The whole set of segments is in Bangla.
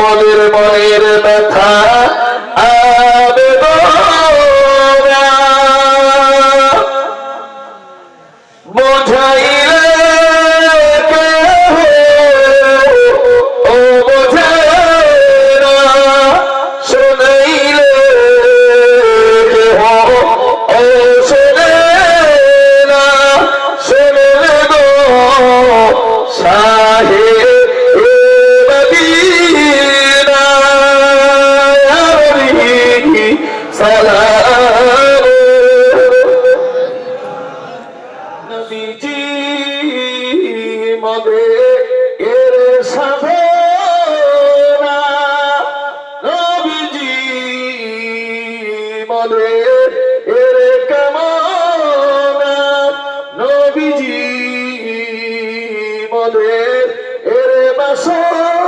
মনের মনের ব্যথা বোঝাইলে সালাম নবীজি মদে এর সাধনা নবীজি মদে এর কামনা নবীজি মদে এর বাসনা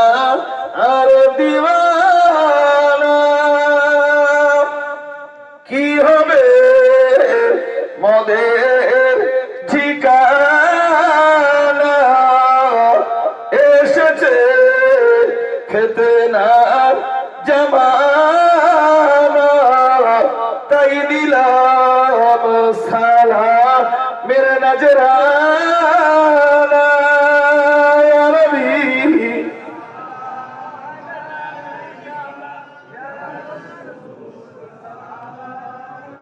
খেতে না জমানা তাই দিলাম সালাম মেরে নজরানা ইয়া নবী